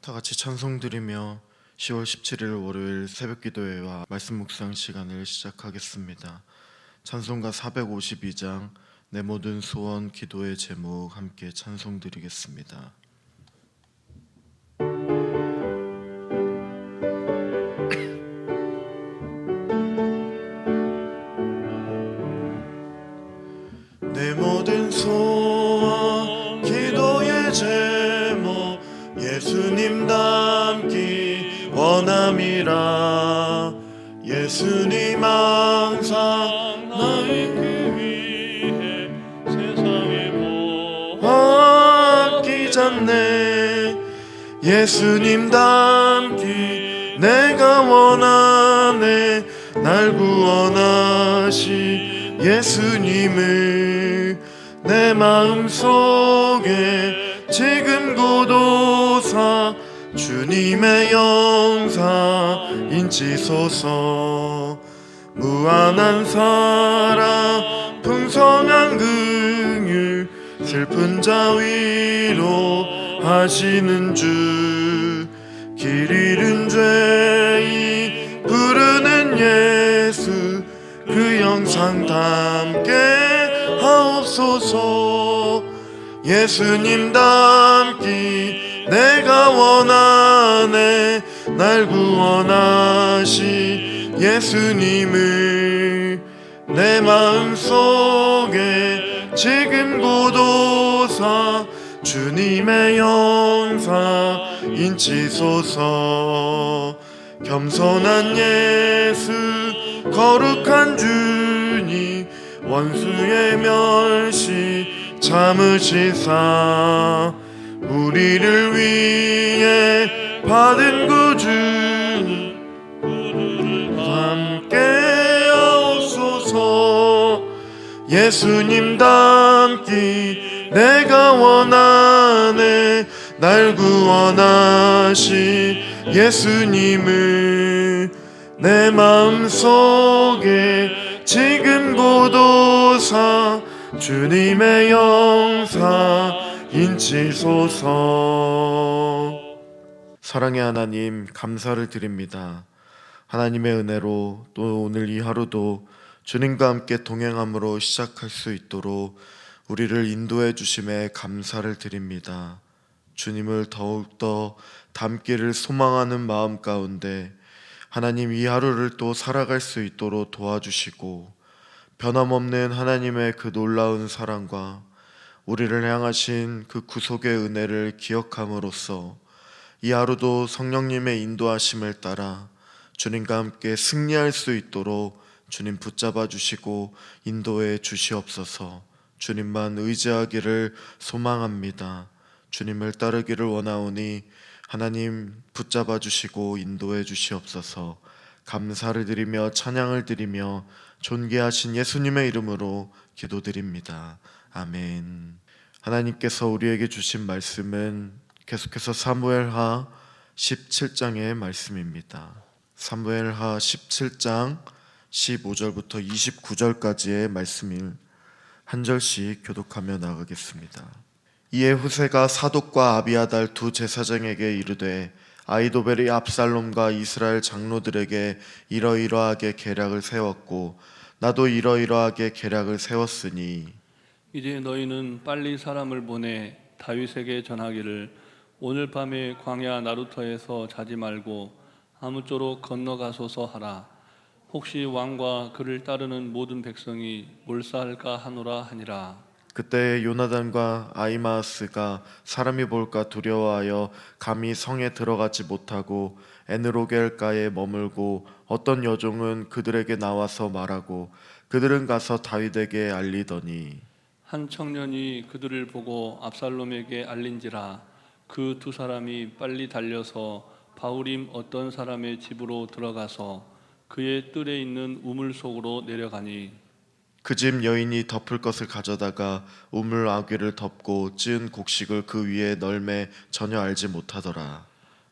다 같이 찬송 드리며 10월 17일 월요일 새벽 기도회와 말씀 묵상 시간을 시작하겠습니다. 찬송가 452장 내 모든 소원 기도의 제목 함께 찬송 드리겠습니다. 함이라 예수님 항상 나에게 위해 세상에 모 아끼잖네 예수님 닮기 내가 원하네 날 구원하시 예수님을 내 마음속에 지금 고도사 주님의 영사 인치소서. 무한한 사랑 풍성한 긍휼 슬픈 자 위로 하시는 주. 길 잃은 죄인 부르는 예수 그 영상 담게 하옵소서. 예수님 닮기 내가 원하네 날 구원하시 예수님을. 내 마음 속에 지금 고도사 주님의 영사 인치소서. 겸손한 예수 거룩한 주님 원수의 멸시 참으시사 우리를 위해 받은 구주님 함께 하옵소서. 예수님 닮기 내가 원하네. 날 구원하시 예수님을 내 마음속에 지금 고도사 주님의 영사 인치소서 사랑의 하나님 감사를 드립니다. 하나님의 은혜로 또 오늘 이 하루도 주님과 함께 동행함으로 시작할 수 있도록 우리를 인도해 주심에 감사를 드립니다. 주님을 더욱더 닮기를 소망하는 마음 가운데 하나님 이 하루를 또 살아갈 수 있도록 도와주시고 변함없는 하나님의 그 놀라운 사랑과 우리를 향하신 그 구속의 은혜를 기억함으로써 이 하루도 성령님의 인도하심을 따라 주님과 함께 승리할 수 있도록 주님 붙잡아 주시고 인도해 주시옵소서. 주님만 의지하기를 소망합니다. 주님을 따르기를 원하오니 하나님 붙잡아 주시고 인도해 주시옵소서. 감사를 드리며 찬양을 드리며 존귀하신 예수님의 이름으로 기도드립니다. 아멘. 하나님께서 우리에게 주신 말씀은 계속해서 사무엘하 17장의 말씀입니다. 사무엘하 17장 15절부터 29절까지의 말씀을 한 절씩 교독하며 나가겠습니다. 이에 후세가 사독과 아비아달 두 제사장에게 이르되 아이도벨이 압살롬과 이스라엘 장로들에게 이러이러하게 계략을 세웠고 나도 이러이러하게 계략을 세웠으니 이제 너희는 빨리 사람을 보내 다윗에게 전하기를 오늘 밤에 광야 나루터에서 자지 말고 아무쪼록 건너가소서 하라. 혹시 왕과 그를 따르는 모든 백성이 몰사할까 하노라 하니라. 그때 요나단과 아이마스가 사람이 볼까 두려워하여 감히 성에 들어가지 못하고 에느로겔가에 머물고 어떤 여종은 그들에게 나와서 말하고 그들은 가서 다윗에게 알리더니 한 청년이 그들을 보고 압살롬에게 알린지라 그 두 사람이 빨리 달려서 바울임 어떤 사람의 집으로 들어가서 그의 뜰에 있는 우물 속으로 내려가니 그 집 여인이 덮을 것을 가져다가 우물 아귀를 덮고 찌은 곡식을 그 위에 널매 전혀 알지 못하더라.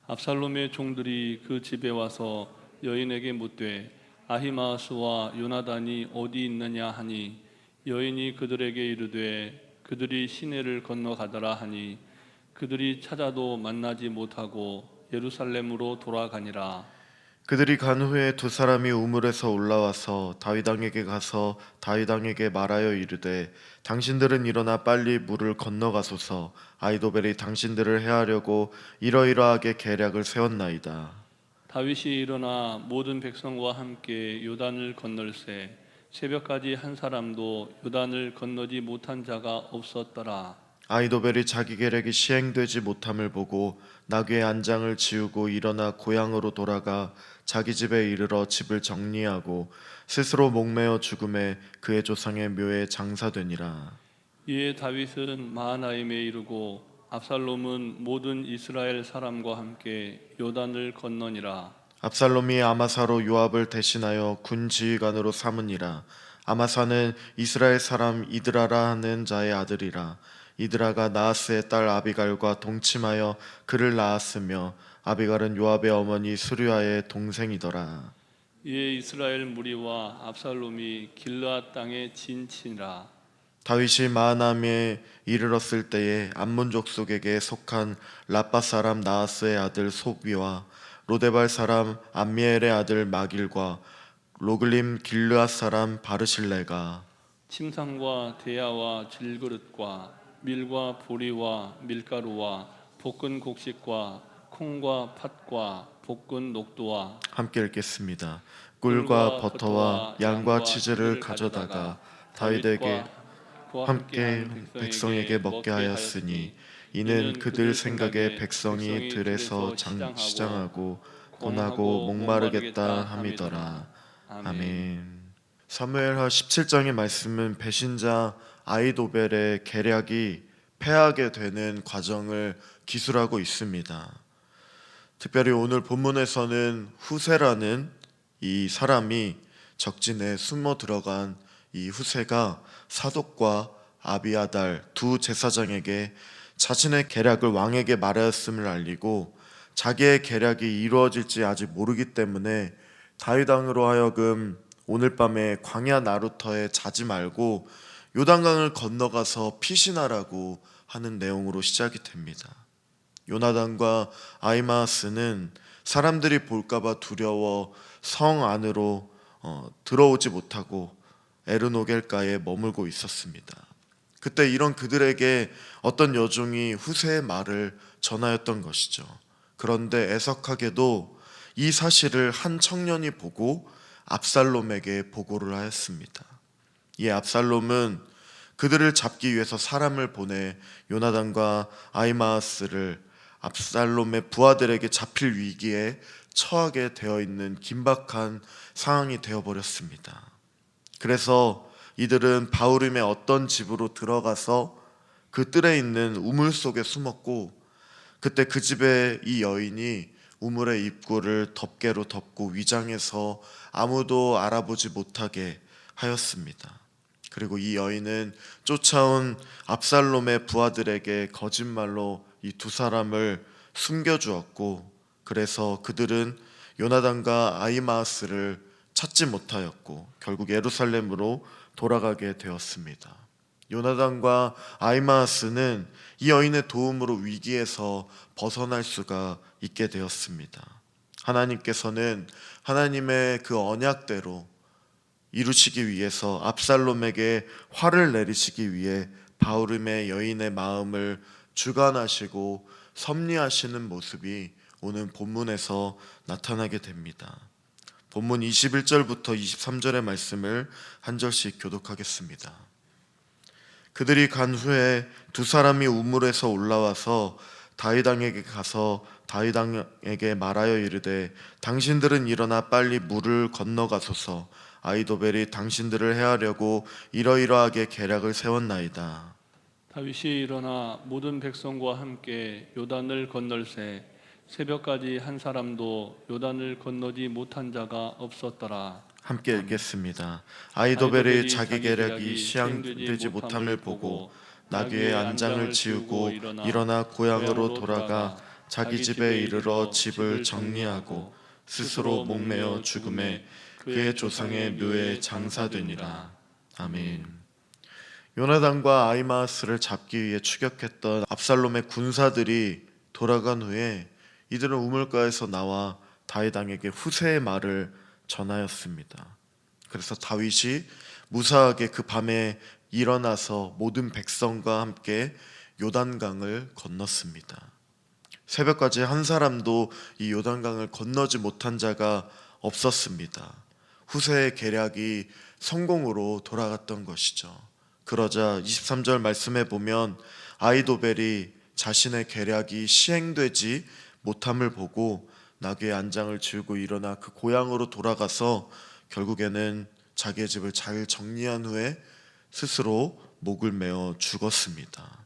압살롬의 종들이 그 집에 와서 여인에게 묻되 아히마스와 요나단이 어디 있느냐 하니 여인이 그들에게 이르되 그들이 시내를 건너가더라 하니 그들이 찾아도 만나지 못하고 예루살렘으로 돌아가니라 그들이 간 후에 두 사람이 우물에서 올라와서 다윗 왕에게 가서 다윗 왕에게 말하여 이르되 당신들은 일어나 빨리 물을 건너가소서 아이도벨이 당신들을 해하려고 이러이러하게 계략을 세웠나이다. 다윗이 일어나 모든 백성과 함께 요단을 건널세 새벽까지 한 사람도 요단을 건너지 못한 자가 없었더라 아이도벨이 자기 계략이 시행되지 못함을 보고 나귀의 안장을 지우고 일어나 고향으로 돌아가 자기 집에 이르러 집을 정리하고 스스로 목매어 죽음에 그의 조상의 묘에 장사되니라. 이에 다윗은 마하나임에 이르고 압살롬은 모든 이스라엘 사람과 함께 요단을 건너니라 압살롬이 아마사로 요압을 대신하여 군 지휘관으로 삼으니라. 아마사는 이스라엘 사람 이드라라 하는 자의 아들이라. 이드라가 나하스의 딸 아비갈과 동침하여 그를 낳았으며 아비갈은 요압의 어머니 수류아의 동생이더라. 이에 이스라엘 무리와 압살롬이 길르앗 땅에 진치니라 다윗이 마하나임에 이르렀을 때에 암몬 족 속에게 속한 라빠 사람 나하스의 아들 소비와 로데발 사람 암미엘의 아들 마길과 로글림 길르앗 사람 바르실레가 침상과 대야와 질그릇과 밀과 보리와 밀가루와 볶은 곡식과 콩과 팥과 볶은 녹두와 함께 읽겠습니다. 꿀과 버터와 양과 치즈를 가져다가 다윗에게 함께 백성에게 먹게 하였으니 이는 그들 생각에 백성이 들에서 장, 시장하고 고나고 목마르겠다 함이더라. 아멘. 사무엘하 17장의 말씀은 배신자 아이도벨의 계략이 패하게 되는 과정을 기술하고 있습니다. 특별히 오늘 본문에서는 후세라는 이 사람이 적진에 숨어 들어간 이 후세가 사독과 아비아달 두 제사장에게 자신의 계략을 왕에게 말하였음을 알리고 자기의 계략이 이루어질지 아직 모르기 때문에 다윗 왕으로 하여금 오늘 밤에 광야 나루터에 자지 말고 요단강을 건너가서 피신하라고 하는 내용으로 시작이 됩니다. 요나단과 아이마스는 사람들이 볼까봐 두려워 성 안으로 어, 들어오지 못하고 에르노겔가에 머물고 있었습니다. 그때 이런 그들에게 어떤 여종이 후세의 말을 전하였던 것이죠. 그런데 애석하게도 이 사실을 한 청년이 보고 압살롬에게 보고를 하였습니다. 이 압살롬은 그들을 잡기 위해서 사람을 보내 요나단과 아이마스를 압살롬의 부하들에게 잡힐 위기에 처하게 되어 있는 긴박한 상황이 되어 버렸습니다. 그래서 이들은 바우림의 어떤 집으로 들어가서 그 뜰에 있는 우물 속에 숨었고 그때 그 집에 이 여인이 우물의 입구를 덮개로 덮고 위장해서 아무도 알아보지 못하게 하였습니다. 그리고 이 여인은 쫓아온 압살롬의 부하들에게 거짓말로 이 두 사람을 숨겨주었고 그래서 그들은 요나단과 아이마스를 찾지 못하였고 결국 예루살렘으로 돌아가게 되었습니다. 요나단과 아이마스는 이 여인의 도움으로 위기에서 벗어날 수가 있게 되었습니다. 하나님께서는 하나님의 그 언약대로 이루시기 위해서 압살롬에게 화를 내리시기 위해 바울음의 여인의 마음을 주관하시고 섭리하시는 모습이 오늘 본문에서 나타나게 됩니다. 본문 21절부터 23절의 말씀을 한 절씩 교독하겠습니다. 그들이 간 후에 두 사람이 우물에서 올라와서 다윗왕에게 가서 다윗왕에게 말하여 이르되 당신들은 일어나 빨리 물을 건너가소서 아이도벨이 당신들을 해하려고 이러이러하게 계략을 세웠나이다. 다윗이 일어나 모든 백성과 함께 요단을 건널세 새벽까지 한 사람도 요단을 건너지 못한 자가 없었더라. 함께 읽겠습니다. 아이도벨이 자기 계략이 시행되지 못함을 보고 나귀의 안장을 지우고 일어나 고향으로 돌아가 자기 집에 이르러 집을 정리하고 스스로 목매어 죽음에 그의 조상의 묘에 장사되니라. 아멘. 요나단과 아이마스를 잡기 위해 추격했던 압살롬의 군사들이 돌아간 후에 이들은 우물가에서 나와 다윗 왕에게 후세의 말을 전하였습니다. 그래서 다윗이 무사하게 그 밤에 일어나서 모든 백성과 함께 요단강을 건넜습니다. 새벽까지 한 사람도 이 요단강을 건너지 못한 자가 없었습니다. 후세의 계략이 성공으로 돌아갔던 것이죠. 그러자 23절 말씀에 보면 아이도벨이 자신의 계략이 시행되지 못함을 보고 나귀의 안장을 쥐고 일어나 그 고향으로 돌아가서 결국에는 자기의 집을 잘 정리한 후에 스스로 목을 메어 죽었습니다.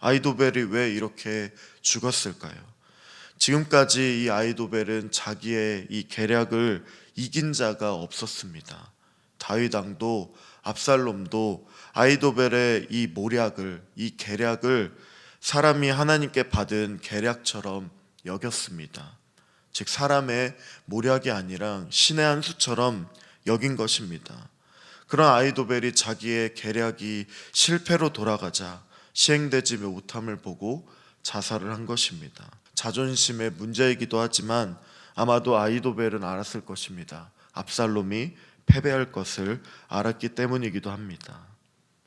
아이도벨이 왜 이렇게 죽었을까요? 지금까지 이 아이도벨은 자기의 이 계략을 이긴 자가 없었습니다. 다윗 왕도 압살롬도 아이도벨의 이 모략을 이 계략을 사람이 하나님께 받은 계략처럼 여겼습니다. 즉 사람의 모략이 아니라 신의 한 수처럼 여긴 것입니다. 그런 아이도벨이 자기의 계략이 실패로 돌아가자 시행되지 못함을 보고 자살을 한 것입니다. 자존심의 문제이기도 하지만 아마도 아이도벨은 알았을 것입니다. 압살롬이 패배할 것을 알았기 때문이기도 합니다.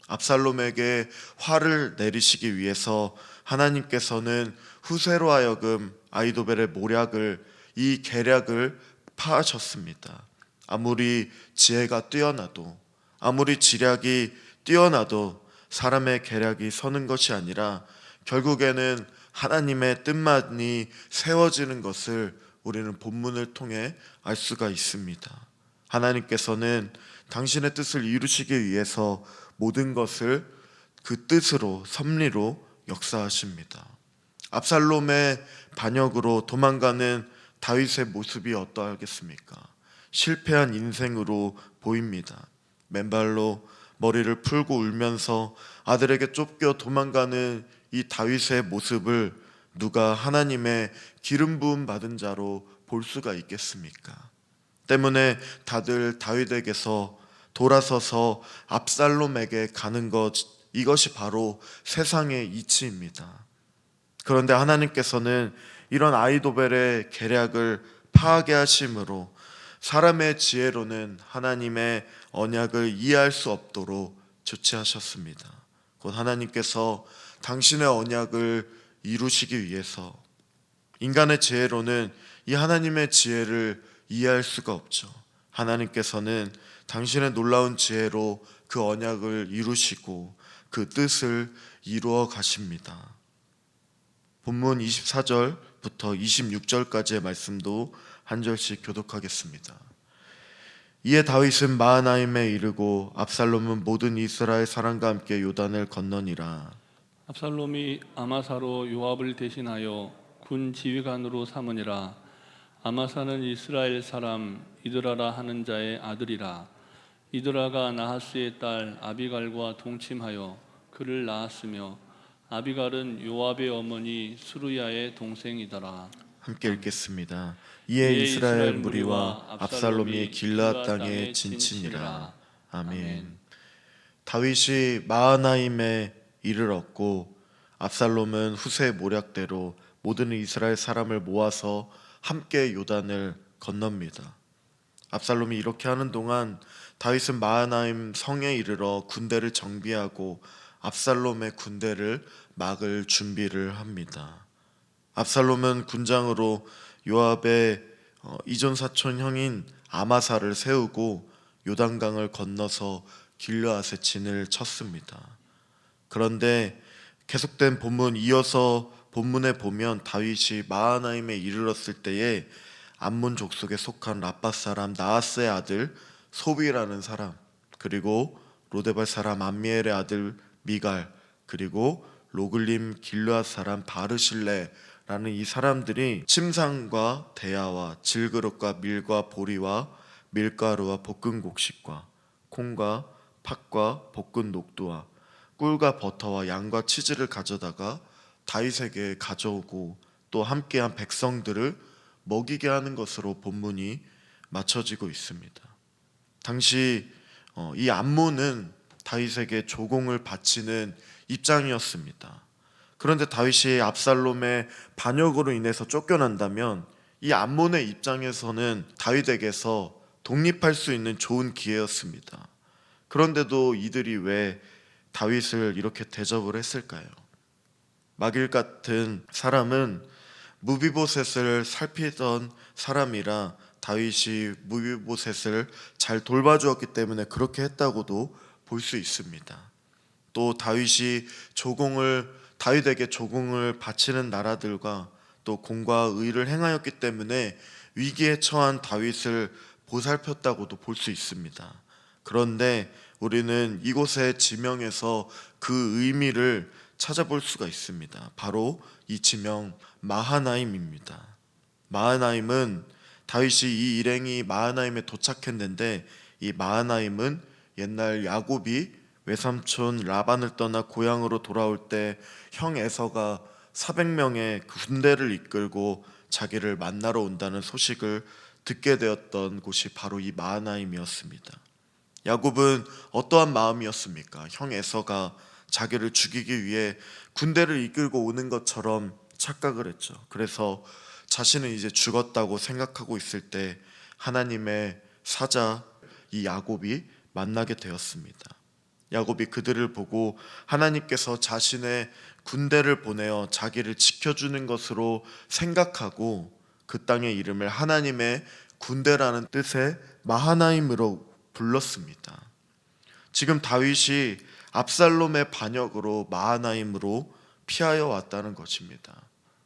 압살롬에게 화를 내리시기 위해서 하나님께서는 후세로 하여금 아이도벨의 모략을 이 계략을 파하셨습니다. 아무리 지혜가 뛰어나도 아무리 지략이 뛰어나도 사람의 계략이 서는 것이 아니라 결국에는 하나님의 뜻만이 세워지는 것을 우리는 본문을 통해 알 수가 있습니다. 하나님께서는 당신의 뜻을 이루시기 위해서 모든 것을 그 뜻으로 섭리로 역사하십니다. 압살롬의 반역으로 도망가는 다윗의 모습이 어떠하겠습니까? 실패한 인생으로 보입니다. 맨발로 머리를 풀고 울면서 아들에게 쫓겨 도망가는 이 다윗의 모습을 누가 하나님의 기름 부음 받은 자로 볼 수가 있겠습니까? 때문에 다들 다윗에게서 돌아서서 압살롬에게 가는 것 이것이 바로 세상의 이치입니다. 그런데 하나님께서는 이런 아이도벨의 계략을 파하게 하심으로 사람의 지혜로는 하나님의 언약을 이해할 수 없도록 조치하셨습니다. 곧 하나님께서 당신의 언약을 이루시기 위해서 인간의 지혜로는 이 하나님의 지혜를 이해할 수가 없죠. 하나님께서는 당신의 놀라운 지혜로 그 언약을 이루시고 그 뜻을 이루어 가십니다. 본문 24절부터 26절까지의 말씀도 한 절씩 교독하겠습니다. 이에 다윗은 마하나임에 이르고 압살롬은 모든 이스라엘 사람과 함께 요단을 건너니라. 압살롬이 아마사로 요압을 대신하여 군 지휘관으로 삼으니라 아마사는 이스라엘 사람 이드라라 하는 자의 아들이라 이드라가 나하스의 딸 아비갈과 동침하여 그를 낳았으며 아비갈은 요압의 어머니 수르야의 동생이더라 함께 읽겠습니다. 이에 이스라엘 무리와 압살롬이 길라 땅에 진친이라. 아멘. 다윗이 마하나임에 이르렀고 압살롬은 후세 모략대로 모든 이스라엘 사람을 모아서 함께 요단을 건넙니다. 압살롬이 이렇게 하는 동안 다윗은 마하나임 성에 이르러 군대를 정비하고 압살롬의 군대를 막을 준비를 합니다. 압살롬은 군장으로 요압의 어, 이존 사촌 형인 아마사를 세우고 요단강을 건너서 길르앗에 진을 쳤습니다. 그런데 계속된 본문 이어서 본문에 보면 다윗이 마하나임에 이르렀을 때에 암몬 족속에 속한 라빠 사람 나하스의 아들 소비라는 사람 그리고 로데발 사람 암미엘의 아들 미갈 그리고 로글림 길르앗 사람 바르실레라는 이 사람들이 침상과 대야와 질그릇과 밀과 보리와 밀가루와 볶은 곡식과 콩과 팥과 볶은 녹두와 꿀과 버터와 양과 치즈를 가져다가 다윗에게 가져오고 또 함께한 백성들을 먹이게 하는 것으로 본문이 맞춰지고 있습니다. 당시 어, 이 암몬은 다윗에게 조공을 바치는 입장이었습니다. 그런데 다윗이 압살롬의 반역으로 인해서 쫓겨난다면 이 암몬의 입장에서는 다윗에게서 독립할 수 있는 좋은 기회였습니다. 그런데도 이들이 왜 다윗을 이렇게 대접을 했을까요? 마길 같은 사람은 무비보셋을 살피던 사람이라 다윗이 무비보셋을 잘 돌봐주었기 때문에 그렇게 했다고도 볼 수 있습니다. 또 다윗이 조공을 다윗에게 조공을 바치는 나라들과 또 공과 의를 행하였기 때문에 위기에 처한 다윗을 보살폈다고도 볼 수 있습니다. 그런데 우리는 이곳의 지명에서 그 의미를 찾아볼 수가 있습니다. 바로 이 지명 마하나임입니다. 마하나임은 다윗이 이 일행이 마하나임에 도착했는데 이 마하나임은 옛날 야곱이 외삼촌 라반을 떠나 고향으로 돌아올 때 형 에서가 400명의 군대를 이끌고 자기를 만나러 온다는 소식을 듣게 되었던 곳이 바로 이 마하나임이었습니다. 야곱은 어떠한 마음이었습니까? 형 에서가 자기를 죽이기 위해 군대를 이끌고 오는 것처럼 착각을 했죠. 그래서 자신은 이제 죽었다고 생각하고 있을 때 하나님의 사자 이 야곱이 만나게 되었습니다. 야곱이 그들을 보고 하나님께서 자신의 군대를 보내어 자기를 지켜주는 것으로 생각하고 그 땅의 이름을 하나님의 군대라는 뜻의 마하나임으로 불렀습니다. 지금 다윗이 압살롬의 반역으로 마하나임으로 피하여 왔다는 것입니다.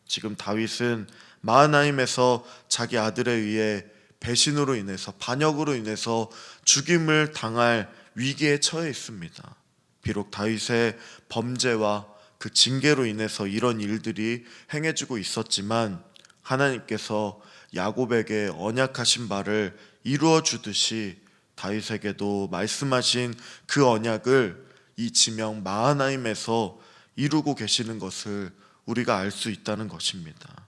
지금 다윗은 마하나임에서 자기 아들에 의해 배신으로 인해서 반역으로 인해서 죽임을 당할 위기에 처해 있습니다. 비록 다윗의 범죄와 그 징계로 인해서 이런 일들이 행해지고 있었지만 하나님께서 야곱에게 언약하신 바를 이루어 주듯이 다윗에게도 말씀하신 그 언약을 이 지명 마하나임에서 이루고 계시는 것을 우리가 알 수 있다는 것입니다.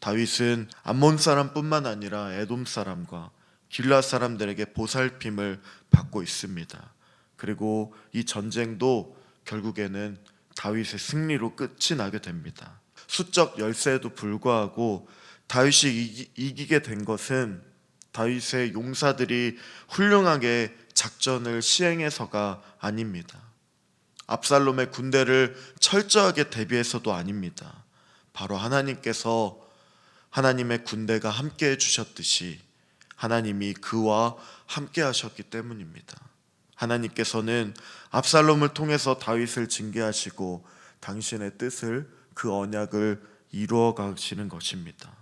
다윗은 암몬 사람뿐만 아니라 에돔 사람과 길라 사람들에게 보살핌을 받고 있습니다. 그리고 이 전쟁도 결국에는 다윗의 승리로 끝이 나게 됩니다. 수적 열세에도 불구하고 다윗이 이기, 이기게 된 것은 다윗의 용사들이 훌륭하게 작전을 시행해서가 아닙니다. 압살롬의 군대를 철저하게 대비해서도 아닙니다. 바로 하나님께서 하나님의 군대가 함께 해 주셨듯이 하나님이 그와 함께 하셨기 때문입니다. 하나님께서는 압살롬을 통해서 다윗을 징계하시고 당신의 뜻을 그 언약을 이루어 가시는 것입니다.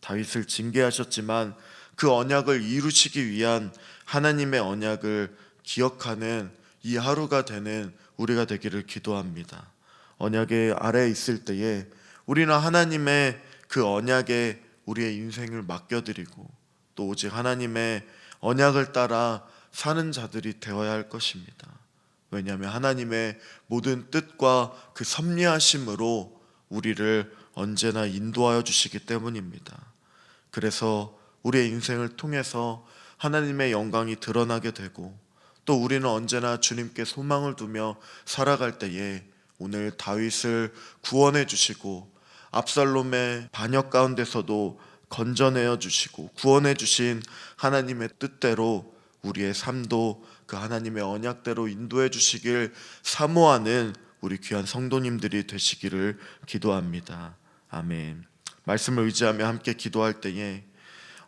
다윗을 징계하셨지만 그 언약을 이루시기 위한 하나님의 언약을 기억하는 이 하루가 되는 우리가 되기를 기도합니다. 언약의 아래에 있을 때에 우리는 하나님의 그 언약에 우리의 인생을 맡겨드리고 또 오직 하나님의 언약을 따라 사는 자들이 되어야 할 것입니다. 왜냐하면 하나님의 모든 뜻과 그 섭리하심으로 우리를 언제나 인도하여 주시기 때문입니다. 그래서 우리의 인생을 통해서 하나님의 영광이 드러나게 되고 또 우리는 언제나 주님께 소망을 두며 살아갈 때에 오늘 다윗을 구원해 주시고 압살롬의 반역 가운데서도 건져내어 주시고 구원해 주신 하나님의 뜻대로 우리의 삶도 그 하나님의 언약대로 인도해 주시길 사모하는 우리 귀한 성도님들이 되시기를 기도합니다. 아멘. 말씀을 의지하며 함께 기도할 때에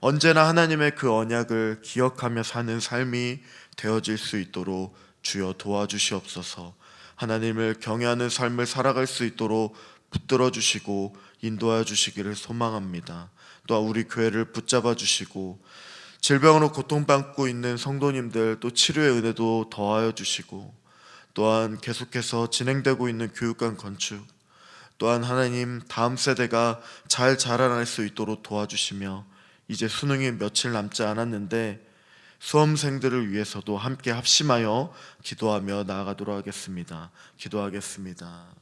언제나 하나님의 그 언약을 기억하며 사는 삶이 되어질 수 있도록 주여 도와주시옵소서. 하나님을 경외하는 삶을 살아갈 수 있도록 붙들어 주시고 인도하여 주시기를 소망합니다. 또한 우리 교회를 붙잡아 주시고 질병으로 고통받고 있는 성도님들 또 치료의 은혜도 더하여 주시고 또한 계속해서 진행되고 있는 교육관 건축 또한 하나님 다음 세대가 잘 자라날 수 있도록 도와주시며 이제 수능이 며칠 남지 않았는데 수험생들을 위해서도 함께 합심하여 기도하며 나아가도록 하겠습니다. 기도하겠습니다.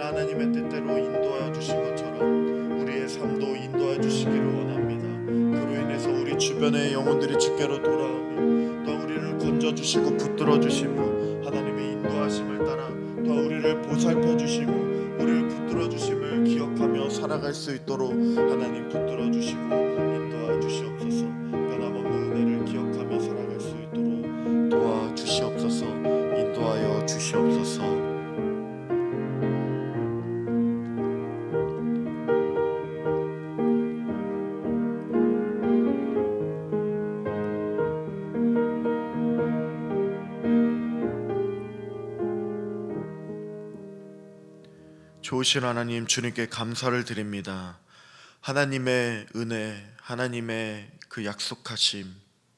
결국에는 하나님의 뜻대로 인도하여 주신 것처럼 우리의 삶도 인도하여 주시기를 원합니다. 그로 인해서 우리 주변의 영혼들이 주께로 돌아오며 더 우리를 건져 주시고 붙들어 주시고 하나님의 인도하심을 따라 더 우리를 보살펴 주시고 우리를 붙들어 주심을 기억하며 살아갈 수 있도록 하나님 붙들어 좋으신 하나님 주님께 감사를 드립니다. 하나님의 은혜, 하나님의 그 약속하심,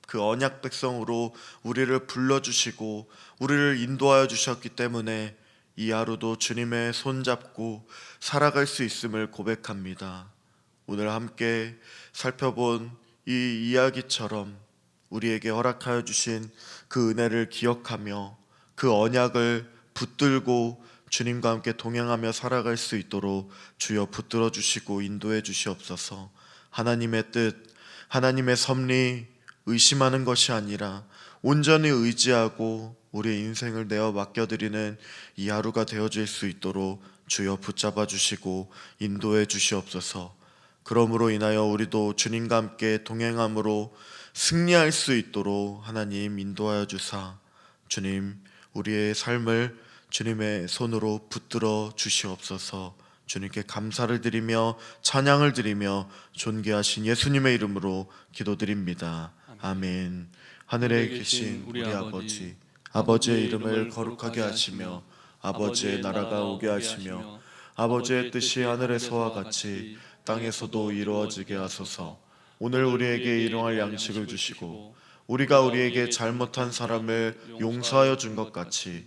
그 언약 백성으로 우리를 불러주시고 우리를 인도하여 주셨기 때문에 이 하루도 주님의 손 잡고 살아갈 수 있음을 고백합니다. 오늘 함께 살펴본 이 이야기처럼 우리에게 허락하여 주신 그 은혜를 기억하며 그 언약을 붙들고 주님과 함께 동행하며 살아갈 수 있도록 주여 붙들어 주시고 인도해 주시옵소서. 하나님의 뜻, 하나님의 섭리 의심하는 것이 아니라 온전히 의지하고 우리의 인생을 내어 맡겨드리는 이 하루가 되어질 수 있도록 주여 붙잡아 주시고 인도해 주시옵소서. 그러므로 인하여 우리도 주님과 함께 동행함으로 승리할 수 있도록 하나님 인도하여 주사 주님 우리의 삶을 주님의 손으로 붙들어 주시옵소서. 주님께 감사를 드리며 찬양을 드리며 존귀하신 예수님의 이름으로 기도드립니다. 아멘. 하늘에 계신 우리 아버지 아버지의 이름을 거룩하게 하시며 아버지의 나라가 오게 하시며 아버지의 뜻이 하늘에서와 같이 땅에서도 이루어지게 하소서. 오늘 우리에게 일용할 양식을 주시고 우리가 우리에게 잘못한 사람을 용서하여 준 것 같이